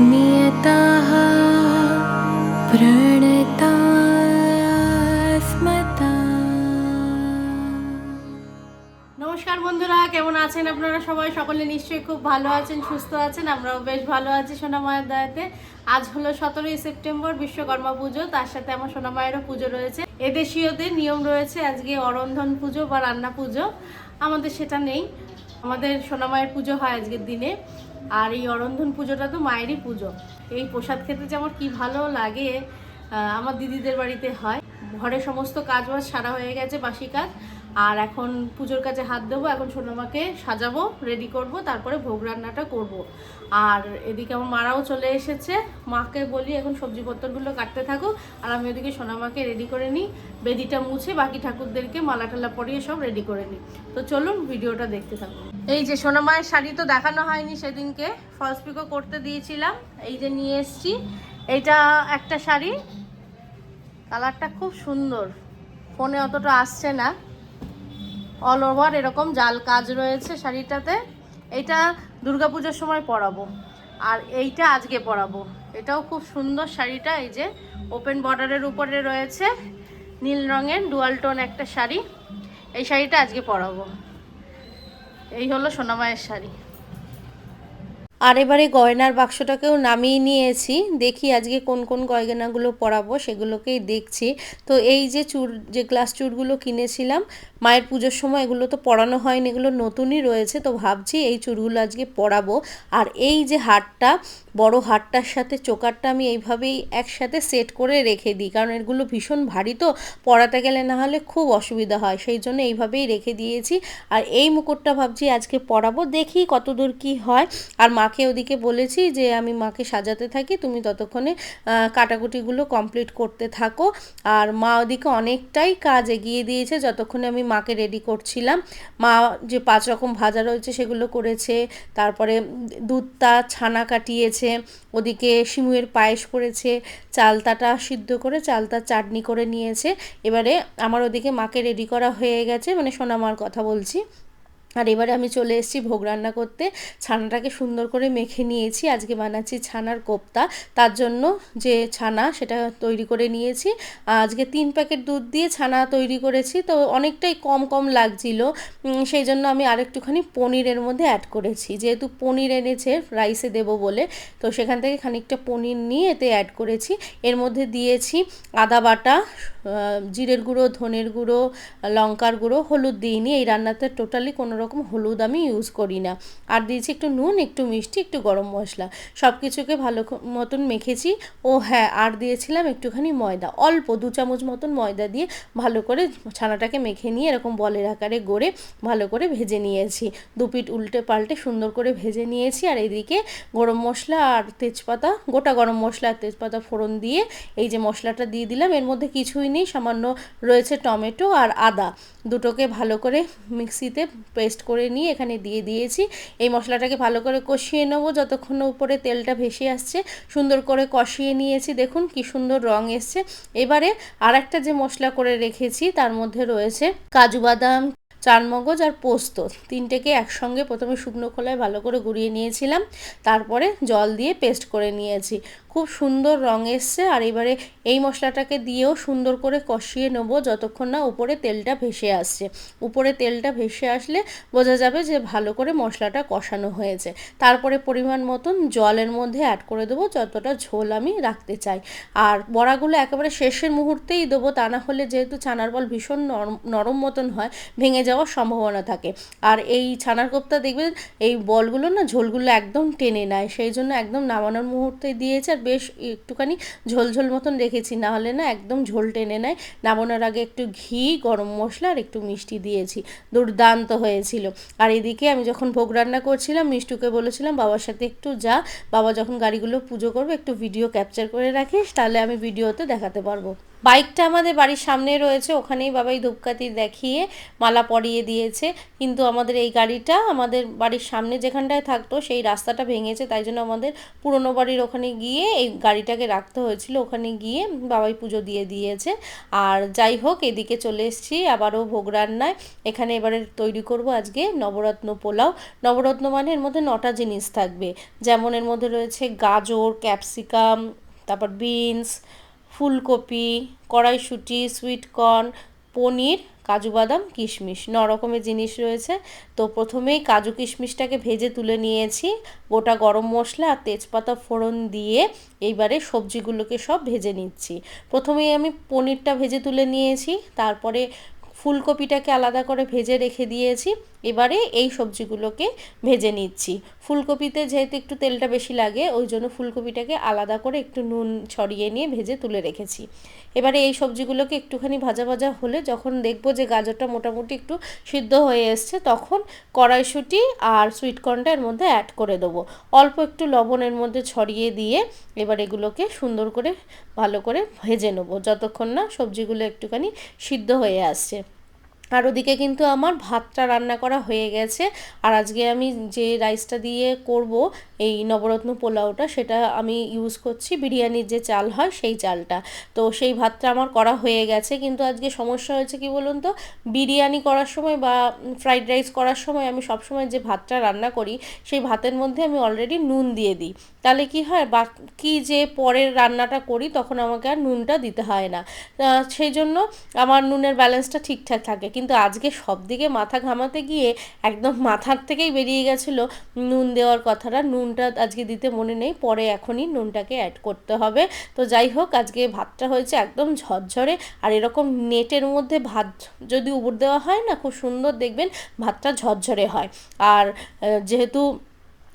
नियताः प्रणता নমস্কার বন্ধুরা কেমন আছেন আপনারা সবাই সকলে নিশ্চয়ই খুব ভালো আছেন, সুস্থ আছেন, আমরাও বেশ ভালো আছি সোনামায়ের দয়াতে। আজ হলো সতেরোই সেপ্টেম্বর, বিশ্বকর্মা পুজো, তার সাথে আমার সোনামায়েরও পুজো রয়েছে। এদেশীয়দের নিয়ম রয়েছে আজকে অরন্ধন পুজো বা রান্না পুজো। আমাদের সেটা নেই। আমাদের সোনামায়ের পুজো হয় আজকের দিনে। আর এই অরন্ধন পুজোটা তো মায়েরই পুজো। এই প্রসাদ খেতে যে আমার কি ভালো লাগে আমার দিদিদের বাড়িতে হয়। ঘরে সমস্ত কাজ বাজ সারা হয়ে গেছে বাসি কাজ, আর এখন পুজোর কাছে হাত দেবো, এখন সোনামাকে সাজাবো রেডি করব, তারপরে ভোগ রান্নাটা করব। আর এদিকে আমার মারাও চলে এসেছে, মাকে বলি এখন সবজিপত্রগুলো কাটতে থাকো আর আমি ওদিকে সোনামাকে রেডি করে নিই, বেদিটা মুছে বাকি ঠাকুরদেরকে মালা টালা পরিয়ে সব রেডি করে নিই। তো চলুন ভিডিওটা দেখতে থাকুন। এই যে সোনামায়ের শাড়ি তো দেখানো হয়নি সেদিনকে ফলস পিকো করতে দিয়েছিলাম। এই যে নিয়ে এসছি। এইটা একটা শাড়ি। কালারটা খুব সুন্দর। ফোনে অতটা আসছে না। অল ওভার এরকম জাল কাজ রয়েছে শাড়িটাতে। এটা দুর্গাপুজোর সময় পরাবো। আর এইটা আজকে পরাবো। এটাও খুব সুন্দর শাড়িটা। এই যে ওপেন বর্ডারের উপরে রয়েছে। নীল রঙের ডুয়াল টোন একটা শাড়ি। এই শাড়িটা আজকে পরাবো। এই হলো সোনামায়ের শাড়ি। আর এবারে গয়নার বাক্সটাকেও নামিয়ে নিয়েছি। দেখি আজকে কোন কোন গয়নাগুলো পরাবো, সেগুলোকেই দেখছি। তো এই যে চুর, যে গ্লাস চুরগুলো কিনেছিলাম, মায়ের পুজোর সময় এগুলো তো পরানো হয়নি, এগুলো নতুনই রয়েছে, তো ভাবছি এই চুরগুলো আজকে পরাবো। আর এই যে হারটা, বড় হারটার সাথে চোকারটা আমি এইভাবেই একসাথে সেট করে রেখে দিই, কারণ এগুলো ভীষণ ভারী তো, পরাতে গেলে না হলে খুব অসুবিধা হয়, সেই জন্য এইভাবেই রেখে দিয়েছি। আর এই মুকুটটা ভাবছি আজকে পরাবো, দেখি কতদূর কি হয়। আর মাকে ওদিকে বলেছি যে, আমি মাকে সাজাতে থাকি, তুমি ততক্ষণে কাটাকুটিগুলো কমপ্লিট করতে থাকো। আর মা ওদিকে অনেকটাই কাজ এগিয়ে দিয়েছে, যতক্ষণে আমি মাকে রেডি করছিলাম। মা যে পাঁচ রকম ভাজা রয়েছে সেগুলো করেছে, তারপরে দুধটা ছানা কাটিয়েছে, ওদিকে শিমুয়ের পায়েস করেছে, চালতাটা সিদ্ধ করে চালতা চাটনি করে নিয়েছে। এবারে আমার ওদিকে মাকে রেডি করা হয়ে গেছে মানে সোনামার কথা বলছি। আর এবারে আমি চলে এসেছি ভোগ রান্না করতে। ছানাটাকে সুন্দর করে মেখে নিয়েছি। আজকে বানাচ্ছি ছানার কোপ্তা। তার জন্য যে ছানা, সেটা তৈরি করে নিয়েছি। আজকে তিন প্যাকেট দুধ দিয়ে ছানা তৈরি করেছি। তো অনেকটাই কম কম লাগছিল। সেই জন্য আমি আরেকটুখানি পনিরের মধ্যে অ্যাড করেছি। যেহেতু পনির এনেছে রাইসে দেবো বলে, তো সেখান থেকে খানিকটা পনির নিয়ে এতে অ্যাড করেছি। এর মধ্যে দিয়েছি আদা বাটা জিরের গুঁড়ো, ধনের গুঁড়ো, লঙ্কার গুঁড়ো, হলুদ দিইনি এই রান্নাতে টোটালি কোনো রকম হলুদ আমি ইউজ করি না আর দিয়েছি একটু নুন, একটু মিষ্টি, একটু গরম মশলা। সব কিছুকে ভালো মতন মেখেছি। ও হ্যাঁ আর দিয়েছিলাম একটুখানি ময়দা। অল্প, দু চামচ মতন ময়দা দিয়ে ভালো করে ছানাটাকে মেখে নিয়ে এরকম বলের আকারে গড়ে ভালো করে ভেজে নিয়েছি। দু পিঠ উল্টে পাল্টে সুন্দর করে ভেজে নিয়েছি। আর এদিকে গরম মশলা আর তেজপাতা, গোটা গরম মশলা আর তেজপাতা ফোড়ন দিয়ে এই যে মশলাটা দিয়ে দিলাম। এর মধ্যে কিছুই নেই, সামান্য রয়েছে টমেটো আর আদা। দুটোকে ভালো করে মিক্সিতে করে নিয়ে এখানে দিয়ে দিয়েছি। এই মশলাটাকে ভালো করে কষিয়ে নেব যতক্ষণ উপরে তেলটা ভেসে আসছে। সুন্দর করে কষিয়ে নিয়েছি। দেখুন কি সুন্দর রং এসছে। এবারে আর একটা যে মশলা করে রেখেছি তার মধ্যে রয়েছে কাজু বাদাম চারমগজ আর পোস্ত। তিনটেকে একসঙ্গে প্রথমে শুকনো খোলায় ভালো করে গুঁড়িয়ে নিয়েছিলাম। তারপরে জল দিয়ে পেস্ট করে নিয়েছি। খুব সুন্দর রং এসছে আর এবারে এই মশলাটাকে দিয়েও সুন্দর করে কষিয়ে নেব যতক্ষণ না উপরে তেলটা ভেসে আসছে। উপরে তেলটা ভেসে আসলে বোঝা যাবে যে ভালো করে মশলাটা কষানো হয়েছে। তারপরে পরিমাণ মতন জলের মধ্যে অ্যাড করে দেবো যতটা ঝোল আমি রাখতে চাই। আর বড়াগুলো একেবারে শেষের মুহূর্তেই দেবো তা না হলে যেহেতু ছানার বল ভীষণ নরম নরম মতন হয়, ভেঙে যাওয়ার সম্ভাবনা থাকে। আর এই ছানার কোপ্তা দেখবেন, এই বলগুলো না ঝোলগুলো একদম টেনে নেয়। সেই জন্য একদম নামানোর মুহূর্তে দিয়েছে আর বেশ একটুখানি ঝোল ঝোল মতন রেখেছি। না হলে না একদম ঝোল টেনে নেয়। নামানোর আগে একটু ঘি, গরম মশলা আর একটু মিষ্টি দিয়েছি। দুর্দান্ত হয়েছিল। আর এদিকে আমি যখন ভোগ রান্না করছিলাম, মিষ্টুকে বলেছিলাম, বাবার সাথে একটু যা। বাবা যখন গাড়িগুলো পুজো করবে, একটু ভিডিও ক্যাপচার করে রাখিস, তাহলে আমি ভিডিওতে দেখাতে পারব। বাইকটা আমাদের বাড়ির সামনে রয়েছে, ওখানেই বাবাই ধূপকাতি দেখিয়ে মালা পরিয়ে দিয়েছে। কিন্তু আমাদের এই গাড়িটা আমাদের বাড়ির সামনে যেখানটায় থাকতো, সেই রাস্তাটা ভেঙেছে, তাই জন্য আমাদের পুরনো বাড়ির ওখানে গিয়ে এই গাড়িটাকে রাখতে হয়েছিল। ওখানে গিয়ে বাবাই পুজো দিয়ে দিয়েছে। আর যাই হোক, এদিকে চলে এসেছি আবারও ভোগ রান্নায়। এখানে এবারে তৈরি করব আজকে নবরত্ন পোলাও। নবরত্ন মানে এর মধ্যে নটা জিনিস থাকবে। যেমন এর মধ্যে রয়েছে গাজর, ক্যাপসিকাম, তারপর বিনস ফুলকপি, কড়াইশুঁটি সুইটকর্ন পনির, কাজু বাদাম, কিশমিশ। ন রকমের জিনিস রয়েছে। তো প্রথমেই কাজু কিশমিশটাকে ভেজে তুলে নিয়েছি। গোটা গরম মশলা আর তেজপাতা ফোড়ন দিয়ে এইবারে সবজিগুলোকে সব ভেজে নিচ্ছি। প্রথমেই আমি পনিরটা ভেজে তুলে নিয়েছি। তারপরে ফুলকপিটাকে আলাদা করে ভেজে রেখে দিয়েছি। এবারে এই সবজিগুলোকে ভেজে নিচ্ছি। ফুলকপিতে যেহেতু একটু তেলটা বেশি লাগে, ওই জন্য ফুলকপিটাকে আলাদা করে একটু নুন ছড়িয়ে নিয়ে ভেজে তুলে রেখেছি। এবারে এই সবজিগুলোকে একটুখানি ভাজা ভাজা হলে যখন দেখব যে গাজরটা মোটামুটি একটু সিদ্ধ হয়ে এসছে, তখন কড়াইশুঁটি আর সুইটকর্নটা এর মধ্যে অ্যাড করে দেবো। অল্প একটু লবণের মধ্যে ছড়িয়ে দিয়ে এবার এগুলোকে সুন্দর করে ভালো করে ভেজে নেব, যতক্ষণ না সবজিগুলো একটুখানি সিদ্ধ হয়ে আসছে। আর ওদিকে কিন্তু আমার ভাতটা রান্না করা হয়ে গেছে। আর আজকে আমি যে রাইসটা দিয়ে করব, এই নবরত্ন পোলাওটা, সেটা আমি ইউজ করছি বিরিয়ানির যে চাল হয় সেই চালটা। তো সেই ভাতটা আমার করা হয়ে গেছে। কিন্তু আজকে সমস্যা হয়েছে কি বলুন তো? বিরিয়ানি করার সময় বা ফ্রাইড রাইস করার সময় আমি সবসময় যে ভাতটা রান্না করি, সেই ভাতের মধ্যে আমি অলরেডি নুন দিয়ে দিই। তাহলে কি হয়, বাকি যে পরের রান্নাটা করি, তখন আমাকে আর নুনটা দিতে হয় না। সেই জন্য আমার নুনের ব্যালেন্সটা ঠিকঠাক থাকে। কিন্তু আজকে সব দিকে মাথা ঘামাতে গিয়ে একদম মাথার থেকেই বেরিয়ে গেছিল নুন দেওয়ার কথাটা। নুনটা আজকে দিতে মনে নেই, পরে এখনই নুনটাকে অ্যাড করতে হবে। তো যাই হোক, আজকে ভাতটা হয়েছে একদম ঝরঝরে, আর এরকম নেটের মধ্যে ভাত যদি উবর দেওয়া হয় না, খুব সুন্দর দেখবেন ভাতটা ঝরঝরে হয়। আর যেহেতু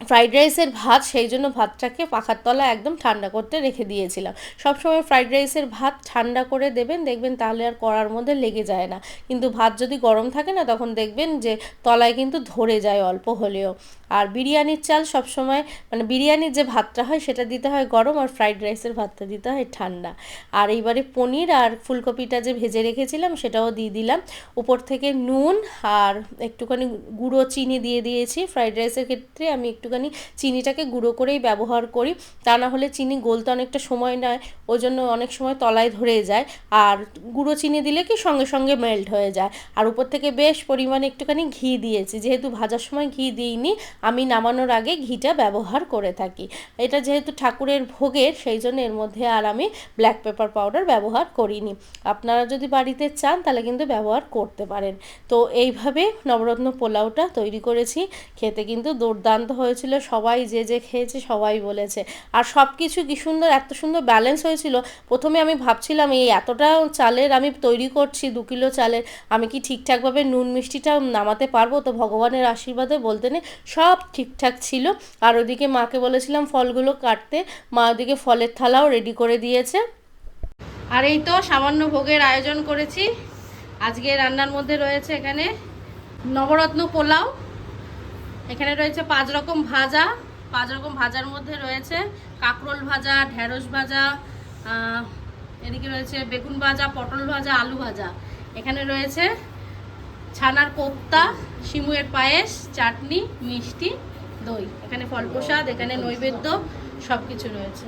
ফ্রাইড রাইসের ভাত, সেই জন্য ভাতটাকে পাখার তলায় একদম ঠান্ডা করতে রেখে দিয়েছিলাম। সবসময় ফ্রাইড রাইসের ভাত ঠান্ডা করে দেবেন, দেখবেন তাহলে আর কড়ার মধ্যে লেগে যায় না। কিন্তু ভাত যদি গরম থাকে না, তখন দেখবেন যে তলায় কিন্তু ধরে যায় অল্প হলেও। আর বিরিয়ানির চাল সবসময় মানে বিরিয়ানির যে ভাতটা হয় সেটা দিতে হয় গরম আর ফ্রাইড রাইসের ভাতটা দিতে হয় ঠান্ডা। আর এইবারে পনির আর ফুলকপিটা যে ভেজে রেখেছিলাম সেটাও দিয়ে দিলাম। উপর থেকে নুন আর একটুখানি গুঁড়ো চিনি দিয়ে দিয়েছি। ফ্রাইড রাইসের ক্ষেত্রে আমি একটুখানি চিনিটাকে গুঁড়ো করেই ব্যবহার করি। তা না হলে চিনি গলতে অনেকটা সময় নেয়, ওই জন্য অনেক সময় তলায় ধরে যায়। আর গুঁড়ো চিনি দিলে কি সঙ্গে সঙ্গে মেল্ট হয়ে যায়। আর উপর থেকে বেশ পরিমাণে একটুখানি ঘি দিয়েছি। যেহেতু ভাজার সময় ঘি দিইনি আমি নামানোর আগে ঘিটা ব্যবহার করে থাকি। এটা যেহেতু ঠাকুরের ভোগের, সেই জন্য এর মধ্যে আর আমি ব্ল্যাক পেপার পাউডার ব্যবহার করিনি। আপনারা যদি বাড়িতে চান, তাহলে কিন্তু ব্যবহার করতে পারেন। তো এইভাবে নবরত্ন পোলাওটা তৈরি করেছি। খেতে কিন্তু দুর্দান্ত হয়েছিল। সবাই যে যে খেয়েছে, সবাই বলেছে। আর সব কিছু কি সুন্দর, এত সুন্দর ব্যালেন্স হয়েছিল। প্রথমে আমি ভাবছিলাম, এই এতটা চালের আমি তৈরি করছি, দু কিলো চালের, আমি কি ঠিকঠাকভাবে নুন মিষ্টিটা নামাতে পারব? তো ভগবানের আশীর্বাদে বলতে নেই, সব ঠিকঠাক ছিল। আর ওদিকে মাকে বলেছিলাম ফলগুলো কাটতে। মা ওদিকে ফলের থালাও রেডি করে দিয়েছে। আর এই তো সামান্য ভোগের আয়োজন করেছি। আজকে রান্নার মধ্যে রয়েছে এখানে নবরত্ন পোলাও। এখানে রয়েছে পাঁচ রকম ভাজা। পাঁচ রকম ভাজার মধ্যে রয়েছে কাঁকরোল ভাজা, ঢেঁড়স ভাজা এদিকে রয়েছে বেগুন ভাজা, পটল ভাজা, আলু ভাজা। এখানে রয়েছে ছানার কোপ্তা, শিমুয়ের পায়েস, চাটনি, মিষ্টি, দই। এখানে ফল প্রসাদ, এখানে নৈবেদ্য সব কিছু রয়েছে।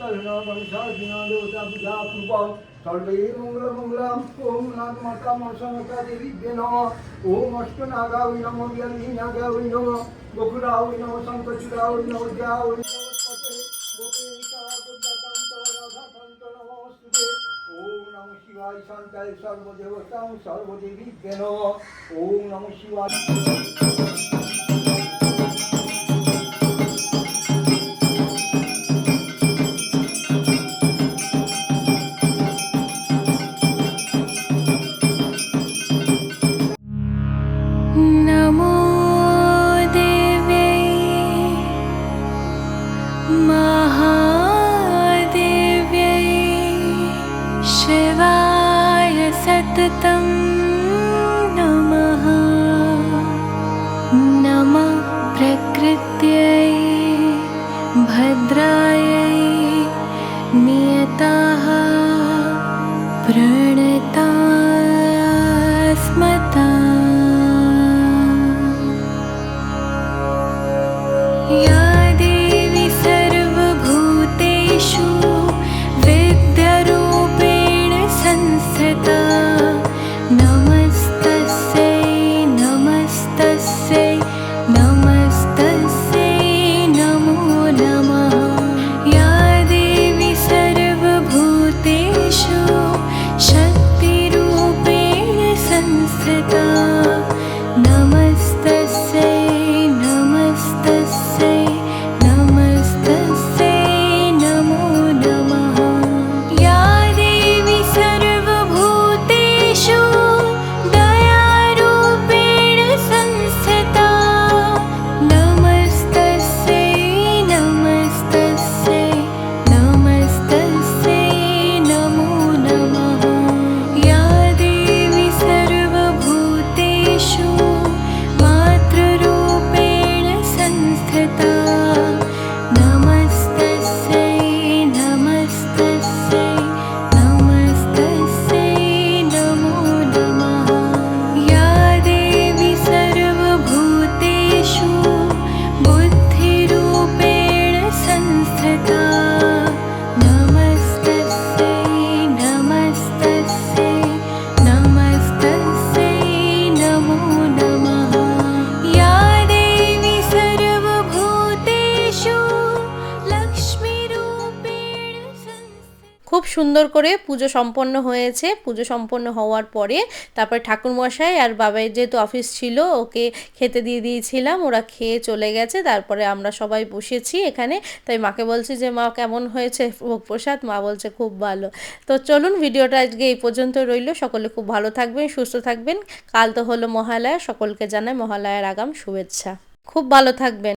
तत्तर्णवंशाधिनादेवतापूजापूर्वं सर्वे मङ्गलमङ्गलां ॐ नागमातामसमतादेवीभ्य नमः ॐ अष्टनागावै नमो व्यल्लीनागावै नमः गोकुलावै नमः शङ्खचूडावै नमो द्यावै नमस्पते শিবায় শান্তায় সর্বদেবতাং সর্বদেবীভ্য নমঃ ওম নমঃ শিবায় ताम् на সুন্দর করে পুজো সম্পন্ন হয়েছে। পুজো সম্পন্ন হওয়ার পরে তারপরে ঠাকুরমশাই আর বাবাই যেহেতু অফিস ছিল, ওকে খেতে দিয়ে দিয়েছিলাম, ওরা খেয়ে চলে গেছে। তারপরে আমরা সবাই বসেছি এখানে। তাই মাকে বলছি যে, মা, কেমন হয়েছে ভোগ প্রসাদ? মা বলছে, খুব ভালো। তো চলুন, ভিডিওটা আজকে এই পর্যন্ত রইল। সকলে খুব ভালো থাকবেন, সুস্থ থাকবেন। কাল তো হলো মহালয়া। সকলকে জানাই মহালয়ার আগাম শুভেচ্ছা। খুব ভালো থাকবেন।